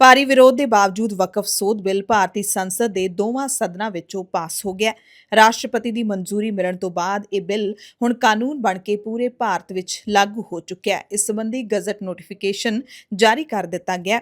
ਭਾਰੀ ਵਿਰੋਧ ਦੇ ਬਾਵਜੂਦ ਵਕਫ ਸੋਧ ਬਿੱਲ ਭਾਰਤੀ ਸੰਸਦ ਦੇ ਦੋਵਾਂ ਸਦਨਾਂ ਵਿੱਚੋਂ ਪਾਸ ਹੋ ਗਿਆ। ਰਾਸ਼ਟਰਪਤੀ ਦੀ ਮਨਜ਼ੂਰੀ ਮਿਲਣ ਤੋਂ ਬਾਅਦ ਇਹ ਬਿੱਲ ਹੁਣ ਕਾਨੂੰਨ ਬਣ ਕੇ ਪੂਰੇ ਭਾਰਤ ਵਿੱਚ ਲਾਗੂ ਹੋ ਚੁੱਕਿਆ ਹੈ। ਇਸ ਸੰਬੰਧੀ ਗਜ਼ਟ ਨੋਟੀਫਿਕੇਸ਼ਨ ਜਾਰੀ ਕਰ ਦਿੱਤਾ ਗਿਆ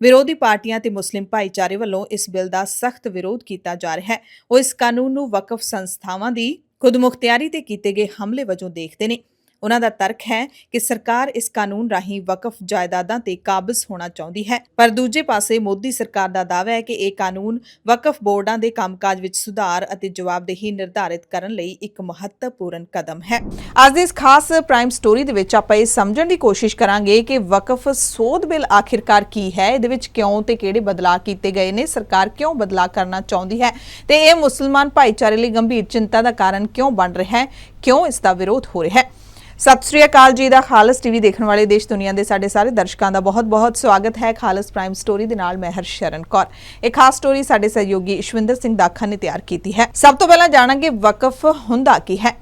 ਵਿਰੋਧੀ ਪਾਰਟੀਆਂ ਤੇ ਮੁਸਲਿਮ ਭਾਈਚਾਰੇ ਵੱਲੋਂ ਇਸ ਬਿੱਲ ਦਾ ਸਖਤ ਵਿਰੋਧ ਕੀਤਾ ਜਾ ਰਿਹਾ ਹੈ। ਉਹ ਇਸ ਕਾਨੂੰਨ ਨੂੰ ਵਕਫ ਸੰਸਥਾਵਾਂ ਦੀ ਖੁਦਮੁਖਤਿਆਰੀ ਤੇ ਕੀਤੇ ਗਏ ਹਮਲੇ ਵਜੋਂ ਦੇਖਦੇ ਨੇ। ਉਹਨਾਂ ਦਾ ਤਰਕ ਹੈ ਕਿ ਸਰਕਾਰ ਇਸ ਕਾਨੂੰਨ ਰਾਹੀਂ ਵਕਫ ਜਾਇਦਾਦਾਂ ਤੇ ਕਾਬਜ਼ ਹੋਣਾ ਚਾਹੁੰਦੀ ਹੈ। ਪਰ ਦੂਜੇ ਪਾਸੇ ਮੋਦੀ ਸਰਕਾਰ ਦਾ ਦਾਅਵਾ ਹੈ ਕਿ ਇਹ ਕਾਨੂੰਨ ਵਕਫ ਬੋਰਡਾਂ ਦੇ ਕੰਮਕਾਜ ਵਿੱਚ ਸੁਧਾਰ ਅਤੇ ਜਵਾਬਦੇਹੀ ਨਿਰਧਾਰਿਤ ਕਰਨ ਲਈ ਇੱਕ ਮਹੱਤਵਪੂਰਨ ਕਦਮ ਹੈ। ਅੱਜ ਦੀ ਇਸ ਖਾਸ ਪ੍ਰਾਈਮ ਸਟੋਰੀ ਦੇ ਵਿੱਚ ਆਪਾਂ ਇਹ ਸਮਝਣ ਦੀ ਕੋਸ਼ਿਸ਼ ਕਰਾਂਗੇ ਕਿ ਵਕਫ ਸੋਧ ਬਿੱਲ ਆਖਿਰਕਾਰ ਕੀ ਹੈ, ਇਹਦੇ ਵਿੱਚ ਕਿਉਂ ਤੇ ਕਿਹੜੇ ਬਦਲਾਅ ਕੀਤੇ ਗਏ ਨੇ, ਸਰਕਾਰ ਕਿਉਂ ਬਦਲਾਅ ਕਰਨਾ ਚਾਹੁੰਦੀ ਹੈ ਤੇ ਇਹ ਮੁਸਲਮਾਨ ਭਾਈਚਾਰੇ ਲਈ ਗੰਭੀਰ ਚਿੰਤਾ ਦਾ ਕਾਰਨ ਕਿਉਂ ਬਣ ਰਿਹਾ ਹੈ, ਕਿਉਂ ਇਸ ਦਾ ਵਿਰੋਧ ਹੋ ਰਿਹਾ ਹੈ। ਸਤਿ ਸ਼੍ਰੀ ਅਕਾਲ ਜੀ ਦਾ ਖਾਲਸ ਟੀਵੀ ਦੇਖਣ ਵਾਲੇ ਦੇਸ਼ ਦੁਨੀਆ ਦੇ ਸਾਡੇ ਸਾਰੇ ਦਰਸ਼ਕਾਂ ਦਾ ਬਹੁਤ-ਬਹੁਤ ਸਵਾਗਤ ਹੈ ਖਾਲਸ ਪ੍ਰਾਈਮ ਸਟੋਰੀ ਦੇ ਨਾਲ ਮੈਂ ਹਰਸ਼ਰਨ ਕੌਰ। ਇਹ ਖਾਸ ਸਟੋਰੀ ਸਾਡੇ ਸਹਿਯੋਗੀ ਇਸ਼ਵਿੰਦਰ ਸਿੰਘ ਦਾਖਾ ਨੇ ਤਿਆਰ ਕੀਤੀ ਹੈ। ਸਭ ਤੋਂ ਪਹਿਲਾਂ ਜਾਣਾਂਗੇ ਵਕਫ ਹੁੰਦਾ ਕੀ ਹੈ।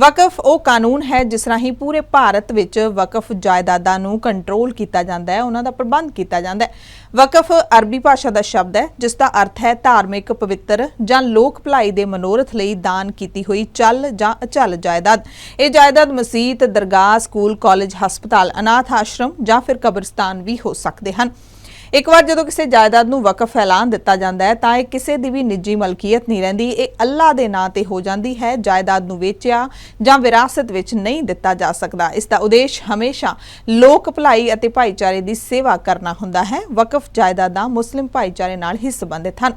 ਵਕਫ ਉਹ ਕਾਨੂੰਨ ਹੈ ਜਿਸ ਰਾਹੀਂ ਪੂਰੇ ਭਾਰਤ ਵਿੱਚ ਵਕਫ ਜਾਇਦਾਦਾਂ ਨੂੰ ਕੰਟਰੋਲ ਕੀਤਾ ਜਾਂਦਾ ਹੈ, ਉਹਨਾਂ ਦਾ ਪ੍ਰਬੰਧ ਕੀਤਾ ਜਾਂਦਾ ਹੈ। ਵਕਫ ਅਰਬੀ ਭਾਸ਼ਾ ਦਾ ਸ਼ਬਦ ਹੈ, ਜਿਸ ਦਾ ਅਰਥ ਹੈ ਧਾਰਮਿਕ, ਪਵਿੱਤਰ ਜਾਂ ਲੋਕ ਭਲਾਈ ਦੇ ਮਨੋਰਥ ਲਈ ਦਾਨ ਕੀਤੀ ਹੋਈ ਚੱਲ ਜਾਂ ਅਚਲ ਜਾਇਦਾਦ। ਇਹ ਜਾਇਦਾਦ ਮਸਜਿਦ, ਦਰਗਾਹ, ਸਕੂਲ, ਕਾਲਜ, ਹਸਪਤਾਲ, ਅਨਾਥ ਆਸ਼ਰਮ ਜਾਂ ਫਿਰ ਕਬਰਸਤਾਨ ਵੀ ਹੋ ਸਕਦੇ ਹਨ। ਇੱਕ ਵਾਰ ਜਦੋਂ ਕਿਸੇ ਜਾਇਦਾਦ ਨੂੰ ਵਕਫ ਐਲਾਨ ਦਿੱਤਾ ਜਾਂਦਾ ਹੈ, ਤਾਂ ਇਹ ਕਿਸੇ ਦੀ ਵੀ ਨਿੱਜੀ ਮਲਕੀਅਤ ਨਹੀਂ ਰਹਿੰਦੀ। ਇਹ ਅੱਲਾਹ ਦੇ ਨਾਂ ਤੇ ਹੋ ਜਾਂਦੀ ਹੈ, ਜਾਇਦਾਦ ਨੂੰ ਵੇਚਿਆ ਜਾਂ ਵਿਰਾਸਤ ਵਿੱਚ ਨਹੀਂ ਦਿੱਤਾ ਜਾ ਸਕਦਾ। ਇਸ ਦਾ ਉਦੇਸ਼ ਹਮੇਸ਼ਾ ਲੋਕ ਭਲਾਈ ਅਤੇ ਭਾਈਚਾਰੇ ਦੀ ਸੇਵਾ ਕਰਨਾ ਹੁੰਦਾ ਹੈ। ਵਕਫ ਜਾਇਦਾਦਾਂ ਮੁਸਲਿਮ ਭਾਈਚਾਰੇ ਨਾਲ ਹੀ ਸੰਬੰਧਿਤ ਹਨ।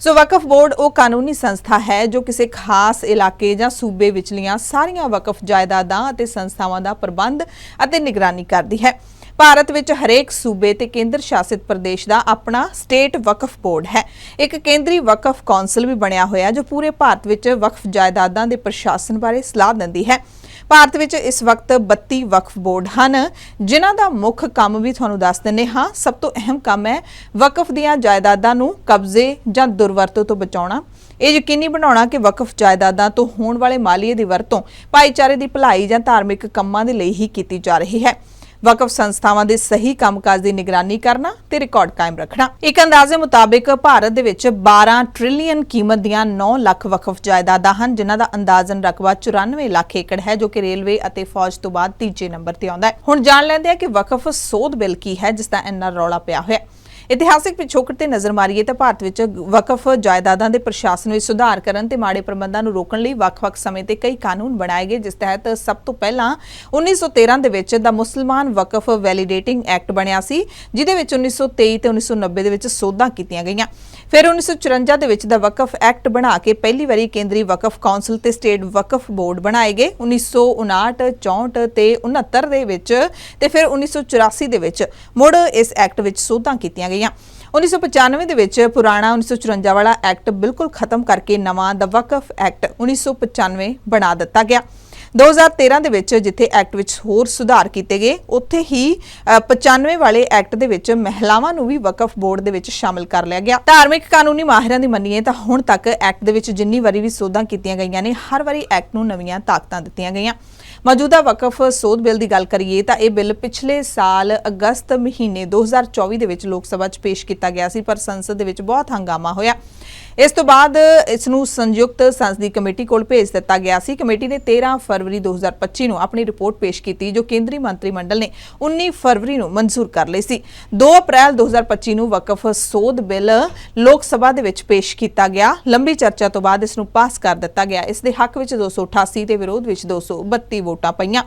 ਸੋ ਵਕਫ ਬੋਰਡ ਉਹ ਕਾਨੂੰਨੀ ਸੰਸਥਾ ਹੈ ਜੋ ਕਿਸੇ ਖਾਸ ਇਲਾਕੇ ਜਾਂ ਸੂਬੇ ਵਿਚਲੀਆਂ ਸਾਰੀਆਂ ਵਕਫ ਜਾਇਦਾਦਾਂ ਅਤੇ ਸੰਸਥਾਵਾਂ ਦਾ ਪ੍ਰਬੰਧ ਅਤੇ ਨਿਗਰਾਨੀ ਕਰਦੀ ਹੈ। ਭਾਰਤ ਵਿੱਚ ਹਰੇਕ ਸੂਬੇ ਤੇ ਕੇਂਦਰ ਸ਼ਾਸਿਤ ਪ੍ਰਦੇਸ਼ ਦਾ ਆਪਣਾ ਸਟੇਟ ਵਕਫ ਬੋਰਡ ਹੈ। ਇੱਕ ਕੇਂਦਰੀ ਵਕਫ ਕੌਂਸਲ ਵੀ ਬਣਿਆ ਹੋਇਆ ਜੋ ਪੂਰੇ ਭਾਰਤ ਵਿੱਚ ਵਕਫ ਜਾਇਦਾਦਾਂ ਦੇ ਪ੍ਰਸ਼ਾਸਨ ਬਾਰੇ ਸਲਾਹ ਦਿੰਦੀ ਹੈ। ਭਾਰਤ ਵਿੱਚ ਇਸ ਵਕਤ 32 ਵਕਫ ਬੋਰਡ ਹਨ, ਜਿਨ੍ਹਾਂ ਦਾ ਮੁੱਖ ਕੰਮ ਵੀ ਤੁਹਾਨੂੰ ਦੱਸ ਦਿੰਨੇ ਹਾਂ। ਸਭ ਤੋਂ ਅਹਿਮ ਕੰਮ ਹੈ ਵਕਫ ਦੀਆਂ ਜਾਇਦਾਦਾਂ ਨੂੰ ਕਬਜ਼ੇ ਜਾਂ ਦੁਰਵਰਤੋਂ ਤੋਂ ਬਚਾਉਣਾ। ਇਹ ਯਕੀਨੀ ਬਣਾਉਣਾ ਕਿ ਵਕਫ ਜਾਇਦਾਦਾਂ ਤੋਂ ਹੋਣ ਵਾਲੇ ਮਾਲੀਏ ਦੀ ਵਰਤੋਂ ਭਾਈਚਾਰੇ ਦੀ ਭਲਾਈ ਜਾਂ ਧਾਰਮਿਕ ਕੰਮਾਂ ਦੇ ਲਈ ਹੀ ਕੀਤੀ ਜਾ ਰਹੀ ਹੈ। ਵਕਫ ਸੰਸਥਾਵਾਂ ਦੇ ਸਹੀ ਕੰਮਕਾਜ ਦੀ ਨਿਗਰਾਨੀ ਕਰਨਾ ਤੇ ਰਿਕਾਰਡ ਕਾਇਮ ਰੱਖਣਾ। ਇੱਕ ਅੰਦਾਜ਼ੇ ਮੁਤਾਬਿਕ ਭਾਰਤ ਦੇ ਵਿੱਚ 12 ਟ੍ਰਿਲੀਅਨ ਕੀਮਤ ਦੀਆਂ 9 ਲੱਖ ਵਕਫ ਜਾਇਦਾਦਾਂ ਹਨ, ਜਿਨ੍ਹਾਂ ਦਾ ਅੰਦਾਜ਼ਨ ਰਕਬਾ 94 ਲੱਖ ਏਕੜ ਹੈ, ਜੋ ਕਿ ਰੇਲਵੇ ਅਤੇ ਫੌਜ ਤੋਂ ਬਾਅਦ ਤੀਜੇ ਨੰਬਰ ਤੇ ਆਉਂਦਾ ਹੈ। ਹੁਣ ਜਾਣ ਲੈਂਦੇ ਹਾਂ ਕਿ ਵਕਫ ਸੋਧ ਬਿੱਲ ਕੀ ਹੈ, ਜਿਸ ਦਾ ਇੰਨਾ ਰੌਲਾ ਪਿਆ ਹੋਇਆ ਹੈ। ਇਤਿਹਾਸਿਕ ਪਿਛੋਕੜ ਤੇ ਨਜ਼ਰ ਮਾਰੀਏ ਤਾਂ ਭਾਰਤ ਵਿੱਚ ਵਕਫ ਜਾਇਦਾਦਾਂ ਦੇ ਪ੍ਰਸ਼ਾਸਨ ਵਿੱਚ ਸੁਧਾਰ ਕਰਨ ਤੇ ਮਾੜੇ ਪ੍ਰਬੰਧਾਂ ਨੂੰ ਰੋਕਣ ਲਈ ਵੱਖ-ਵੱਖ ਸਮੇਂ ਤੇ ਕਈ ਕਾਨੂੰਨ ਬਣਾਏ ਗਏ, ਜਿਸ ਤਹਿਤ ਸਭ ਤੋਂ ਪਹਿਲਾਂ 1913 ਦੇ ਵਿੱਚ ਦਾ ਮੁਸਲਮਾਨ ਵਕਫ ਵੈਲੀਡੇਟਿੰਗ ਐਕਟ ਬਣਿਆ ਸੀ, ਜਿਹਦੇ ਵਿੱਚ 1923 ਤੇ 1990 ਦੇ ਵਿੱਚ ਸੋਧਾਂ ਕੀਤੀਆਂ ਗਈਆਂ। ਫਿਰ 1954 ਦੇ ਵਿੱਚ ਦਾ ਵਕਫ ਐਕਟ ਬਣਾ ਕੇ ਪਹਿਲੀ ਵਾਰੀ ਕੇਂਦਰੀ ਵਕਫ ਕੌਂਸਲ ਤੇ ਸਟੇਟ ਵਕਫ ਬੋਰਡ ਬਣਾਏ ਗਏ 1959 64 ਤੇ 69 ਦੇ ਵਿੱਚ ਤੇ ਫਿਰ 1984 ਦੇ ਵਿੱਚ ਮੁੜ ਇਸ ਐਕਟ ਵਿੱਚ ਸੋਧਾਂ ਕੀਤੀਆਂ ਗਈਆਂ। 1995 ਦੇ ਵਿੱਚ ਪੁਰਾਣਾ 1954 ਵਾਲਾ ਐਕਟ ਬਿਲਕੁਲ ਖਤਮ ਕਰਕੇ ਨਵਾਂ ਦਾ ਵਕਫ ਐਕਟ 1995 ਬਣਾ ਦਿੱਤਾ ਗਿਆ। 2013 ਦੇ ਵਿੱਚ ਜਿੱਥੇ ਐਕਟ ਵਿੱਚ ਹੋਰ ਸੁਧਾਰ ਕੀਤੇ ਗਏ ਉੱਥੇ ਹੀ ਅ, 95 ਵਾਲੇ ਐਕਟ ਦੇ ਵਿੱਚ ਮਹਿਲਾਵਾਂ ਨੂੰ ਵੀ ਵਕਫ ਬੋਰਡ ਦੇ ਵਿੱਚ ਸ਼ਾਮਲ ਕਰ ਲਿਆ ਗਿਆ। ਧਾਰਮਿਕ ਕਾਨੂੰਨੀ ਮਾਹਿਰਾਂ ਦੀ ਮੰਨੀਏ ਤਾਂ ਹੁਣ ਤੱਕ ਐਕਟ ਦੇ ਵਿੱਚ ਜਿੰਨੀ ਵਾਰੀ ਵੀ ਸੋਧਾਂ ਕੀਤੀਆਂ ਗਈਆਂ ਨੇ ਹਰ ਵਾਰੀ ਐਕਟ ਨੂੰ ਨਵੀਆਂ ਤਾਕਤਾਂ ਦਿੱਤੀਆਂ ਗਈਆਂ। ਮੌਜੂਦਾ ਵਕਫ ਸੋਧ ਬਿੱਲ ਦੀ ਗੱਲ ਕਰੀਏ ਤਾਂ ਇਹ ਬਿੱਲ ਪਿਛਲੇ ਸਾਲ ਅਗਸਤ ਮਹੀਨੇ 2024 ਦੇ ਵਿੱਚ ਲੋਕ ਸਭਾ 'ਚ ਪੇਸ਼ ਕੀਤਾ ਗਿਆ ਸੀ, ਪਰ ਸੰਸਦ ਦੇ ਵਿੱਚ ਬਹੁਤ ਹੰਗਾਮਾ ਹੋਇਆ। ਇਸ ਤੋਂ ਬਾਅਦ ਇਸ ਨੂੰ ਸੰਯੁਕਤ ਸੰਸਦੀ ਕਮੇਟੀ ਕੋਲ ਭੇਜ ਦਿੱਤਾ ਗਿਆ ਸੀ। ਕਮੇਟੀ ਨੇ 13 ਫਰਵਰੀ 2025 ਨੂੰ ਆਪਣੀ ਰਿਪੋਰਟ ਪੇਸ਼ ਕੀਤੀ, ਜੋ ਕੇਂਦਰੀ ਮੰਤਰੀ ਮੰਡਲ ਨੇ 19 ਫਰਵਰੀ ਨੂੰ ਮਨਜ਼ੂਰ ਕਰ ਲਈ ਸੀ। 2 ਅਪ੍ਰੈਲ 2025 ਨੂੰ ਵਕਫ ਸੋਧ ਬਿੱਲ ਲੋਕ ਸਭਾ ਦੇ ਵਿੱਚ ਪੇਸ਼ ਕੀਤਾ ਗਿਆ। ਲੰਬੀ ਚਰਚਾ ਤੋਂ ਬਾਅਦ ਇਸ ਨੂੰ ਪਾਸ ਕਰ ਦਿੱਤਾ ਗਿਆ। ਇਸ ਦੇ ਹੱਕ ਵਿੱਚ 288 ਤੇ ਵਿਰੋਧ ਵਿੱਚ 232 ਵੋਟਾਂ ਪਈਆਂ।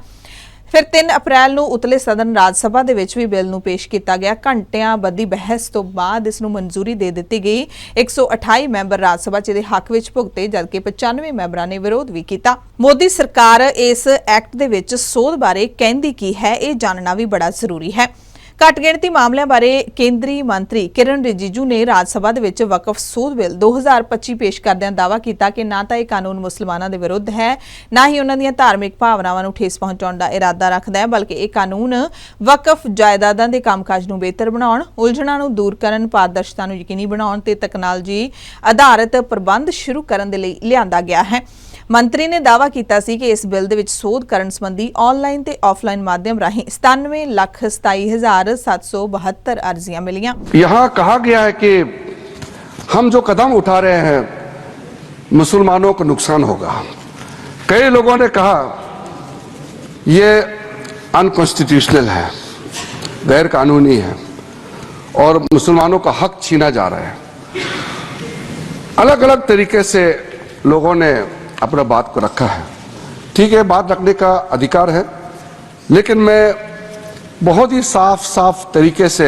ਫਿਰ 3 ਅਪ੍ਰੈਲ ਨੂੰ ਉਤਲੇ ਸਦਨ ਰਾਜ ਸਭਾ ਦੇ ਵਿੱਚ ਵੀ ਬਿੱਲ ਨੂੰ ਪੇਸ਼ ਕੀਤਾ ਗਿਆ। ਘੰਟਿਆਂ ਬੱਧੀ ਬਹਿਸ ਤੋਂ ਬਾਅਦ ਇਸ ਨੂੰ ਮਨਜ਼ੂਰੀ ਦੇ ਦਿੱਤੀ ਗਈ। 128 ਮੈਂਬਰ ਰਾਜ ਸਭਾ ਚ ਦੇ ਹੱਕ ਵਿੱਚ ਭੁਗਤੇ, ਜਦਕਿ 95 ਮੈਂਬਰਾਂ ਨੇ ਵਿਰੋਧ ਵੀ ਕੀਤਾ। ਮੋਦੀ ਸਰਕਾਰ ਇਸ ਐਕਟ ਦੇ ਵਿੱਚ ਸੋਧ ਬਾਰੇ ਕਹਿੰਦੀ ਕੀ ਹੈ, ਇਹ ਜਾਣਨਾ ਵੀ ਬੜਾ ਜ਼ਰੂਰੀ ਹੈ। ਘੱਟ ਗਿਣਤੀ ਮਾਮਲਿਆਂ ਬਾਰੇ ਕੇਂਦਰੀ ਮੰਤਰੀ ਕਿਰਨ ਰਿਜੀਜੂ ਨੇ ਰਾਜ ਸਭਾ ਦੇ ਵਿੱਚ ਵਕਫ ਸੋਧ ਬਿੱਲ 2025 ਪੇਸ਼ ਕਰਦਿਆਂ ਦਾਅਵਾ ਕੀਤਾ ਕਿ ਨਾ ਤਾਂ ਇਹ ਕਾਨੂੰਨ ਮੁਸਲਮਾਨਾਂ ਦੇ ਵਿਰੁੱਧ ਹੈ, ਨਾ ਹੀ ਉਹਨਾਂ ਦੀਆਂ ਧਾਰਮਿਕ ਭਾਵਨਾਵਾਂ ਨੂੰ ਠੇਸ ਪਹੁੰਚਾਉਣ ਦਾ ਇਰਾਦਾ ਰੱਖਦਾ ਹੈ, ਬਲਕਿ ਇਹ ਕਾਨੂੰਨ ਵਕਫ ਜਾਇਦਾਦਾਂ ਦੇ ਕੰਮਕਾਜ ਨੂੰ ਬਿਹਤਰ ਬਣਾਉਣ, ਉਲਝਣਾਂ ਨੂੰ ਦੂਰ ਕਰਨ, ਪਾਰਦਰਸ਼ਤਾ ਨੂੰ ਯਕੀਨੀ ਬਣਾਉਣ ਤੇ ਤਕਨਾਲੋਜੀ ਆਧਾਰਿਤ ਪ੍ਰਬੰਧ ਸ਼ੁਰੂ ਕਰਨ ਦੇ ਲਈ ਲਿਆਂਦਾ ਗਿਆ ਹੈ। ਮੰਤਰੀ ਨੇ ਦਾਅਵਾ ਕੀਤਾ ਸੀ ਕਿ ਇਸ ਬਿੱਲ ਦੇ ਵਿੱਚ ਸੋਧ ਕਰਨ ਸੰਬੰਧੀ ਆਨਲਾਈਨ ਤੇ ਆਫਲਾਈਨ ਮਾਧਿਅਮ ਰਾਹੀਂ 97 ਲੱਖ 27772 ਅਰਜ਼ੀਆਂ ਮਿਲੀਆਂ यहाँ कहा गया है कि हम जो कदम उठा रहे हैं मुसलमानों को नुकसान होगा कई लोगों ने कहा ये अनकॉन्स्टिट्यूशनल है गैर कानूनी है और मुसलमानों का हक छीना जा रहा है अलग अलग तरीके से लोगों ने अपना बात को रखा है। ठीक है, बात रखने का अधिकार है, लेकिन मैं बहुत ही साफ़ साफ़ तरीके से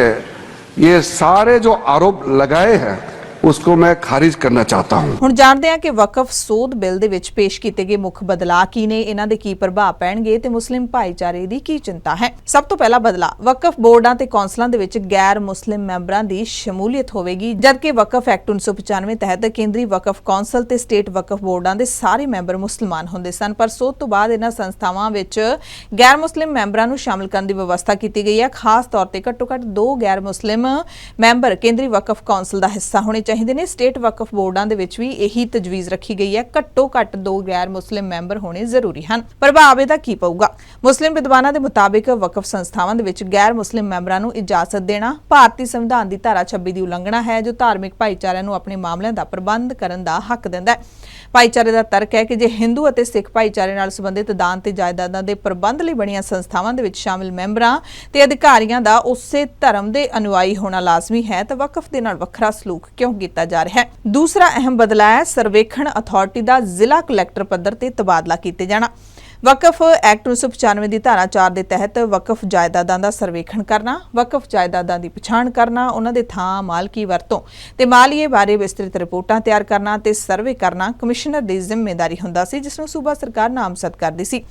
ये सारे जो आरोप लगाए हैं ਉਸਕੋ ਮੈਂ ਖਾਰਿਜ ਕਰਨਾ ਚਾਹਤਾ ਹੂੰ ਹੁਣ ਜਾਣਦੇ ਹਾਂ ਕਿ ਵਕਫ ਸੋਧ ਬਿੱਲ ਦੇ ਵਿੱਚ ਪੇਸ਼ ਕੀਤੇ ਗਏ ਮੁੱਖ ਬਦਲਾਅ ਕੀ ਨੇ, ਇਹਨਾਂ ਦੇ ਕੀ ਪ੍ਰਭਾਵ ਪੈਣਗੇ ਤੇ ਮੁਸਲਿਮ ਭਾਈਚਾਰੇ ਦੀ ਕੀ ਚਿੰਤਾ ਹੈ। ਸਭ ਤੋਂ ਪਹਿਲਾ ਬਦਲਾਅ, ਵਕਫ ਬੋਰਡਾਂ ਤੇ ਕੌਂਸਲਾਂ ਦੇ ਵਿੱਚ ਗੈਰ ਮੁਸਲਿਮ ਮੈਂਬਰਾਂ ਦੀ ਸ਼ਮੂਲੀਅਤ ਹੋਵੇਗੀ, ਜਦਕਿ ਵਕਫ ਐਕਟ 1995 ਤਹਿਤ ਕੇਂਦਰੀ ਵਕਫ ਕੌਂਸਲ ਤੇ ਸਟੇਟ ਵਕਫ ਬੋਰਡਾਂ ਦੇ ਸਾਰੇ ਮੈਂਬਰ ਮੁਸਲਮਾਨ ਹੁੰਦੇ ਸਨ। ਪਰ ਸੋਧ ਤੋਂ ਬਾਅਦ ਇਹਨਾਂ ਸੰਸਥਾਵਾਂ ਵਿੱਚ ਗੈਰ ਮੁਸਲਿਮ ਮੈਂਬਰਾਂ ਨੂੰ ਸ਼ਾਮਲ ਕਰਨ ਦੀ ਵਿਵਸਥਾ ਕੀਤੀ ਗਈ ਹੈ। ਖਾਸ ਤੌਰ ਤੇ ਘੱਟੋ-ਘੱਟ ਦੋ ਗੈਰ ਮੁਸਲਿਮ ਮੈਂਬਰ ਕੇਂਦਰੀ ਵਕਫ ਕੌਂਸਲ ਦਾ ਹਿੱਸਾ ਹੋਣੇ ਚਾਹੀਦੇ ਨੇ ਸਟੇਟ ਵਕਫ ਬੋਰਡਾਂ ਦੇ ਵਿੱਚ ਵੀ ਇਹੀ ਤਜਵੀਜ਼ ਰੱਖੀ ਗਈ ਹੈ। ਘੱਟੋ-ਘੱਟ ਦੋ ਗੈਰ ਮੁਸਲਿਮ ਮੈਂਬਰ ਹੋਣੇ ਜ਼ਰੂਰੀ ਹਨ। ਪ੍ਰਭਾਵ ਇਹਦਾ ਕੀ ਪਊਗਾ? ਮੁਸਲਿਮ ਵਿਦਵਾਨਾਂ ਦੇ ਮੁਤਾਬਿਕ ਵਕਫ ਸੰਸਥਾਵਾਂ ਦੇ ਵਿੱਚ ਗੈਰ ਮੁਸਲਿਮ ਮੈਂਬਰਾਂ ਨੂੰ ਇਜਾਜ਼ਤ ਦੇਣਾ, ਭਾਰਤੀ ਸੰਵਿਧਾਨ ਦੀ ਧਾਰਾ 26 ਦੀ ਉਲੰਘਣਾ ਹੈ, ਜੋ ਧਾਰਮਿਕ ਭਾਈਚਾਰਿਆਂ ਨੂੰ ਆਪਣੇ ਮਾਮਲਿਆਂ ਦਾ ਪ੍ਰਬੰਧ ਕਰਨ ਦਾ ਹੱਕ ਦਿੰਦਾ ਹੈ। ਭਾਈਚਾਰੇ ਦਾ ਤਰਕ ਹੈ ਕਿ ਜੇ ਹਿੰਦੂ ਅਤੇ ਸਿੱਖ ਭਾਈਚਾਰੇ ਨਾਲ ਸੰਬੰਧਿਤ ਦਾਨ ਤੇ ਜਾਇਦਾਦਾਂ ਦੇ ਪ੍ਰਬੰਧ ਲਈ ਬਣੀਆਂ ਸੰਸਥਾਵਾਂ ਦੇ ਵਿੱਚ ਸ਼ਾਮਿਲ ਮੈਂਬਰਾਂ ਤੇ ਅਧਿਕਾਰੀਆਂ ਦਾ ਉਸੇ ਧਰਮ ਦੇ ਅਨੁਆਈ ਹੋਣਾ ਲਾਜ਼ਮੀ ਹੈ, ਤਾਂ ਵਕਫ ਦੇ ਨਾਲ ਵੱਖਰਾ ਸਲੂਕ ਕਿਉਂ ਕੀਤਾ ਜਾ ਰਿਹਾ ਹੈ। ਦੂਸਰਾ ਅਹਿਮ ਬਦਲਾਅ ਹੈ, ਸਰਵੇਖਣ ਅਥਾਰਟੀ ਦਾ ਜ਼ਿਲ੍ਹਾ ਕਲੈਕਟਰ ਪੱਧਰ ਤੇ ਤਬਾਦਲਾ ਕੀਤੇ ਜਾਣਾ। ਵਕਫ ਐਕਟ 1995 ਦੀ ਧਾਰਾ 4 ਦੇ ਤਹਿਤ ਵਕਫ ਜਾਇਦਾਦਾਂ ਦਾ ਸਰਵੇਖਣ ਕਰਨਾ, ਵਕਫ ਜਾਇਦਾਦਾਂ ਦੀ ਪਛਾਣ ਕਰਨਾ, ਉਹਨਾਂ ਦੇ ਥਾਂ ਮਾਲਕੀ ਵਰਤੋਂ ਤੇ ਮਾਲੀਏ ਬਾਰੇ ਵਿਸਤ੍ਰਿਤ ਰਿਪੋਰਟਾਂ ਤਿਆਰ ਕਰਨਾ ਤੇ ਸਰਵੇ ਕਰਨਾ ਕਮਿਸ਼ਨਰ ਦੀ ਜ਼ਿੰਮੇਵਾਰੀ ਹੁੰਦਾ ਸੀ, ਜਿਸ ਨੂੰ ਸੂਬਾ ਸਰਕਾਰ ਨਾਮਜ਼ਦ ਕਰਦੀ ਸੀ।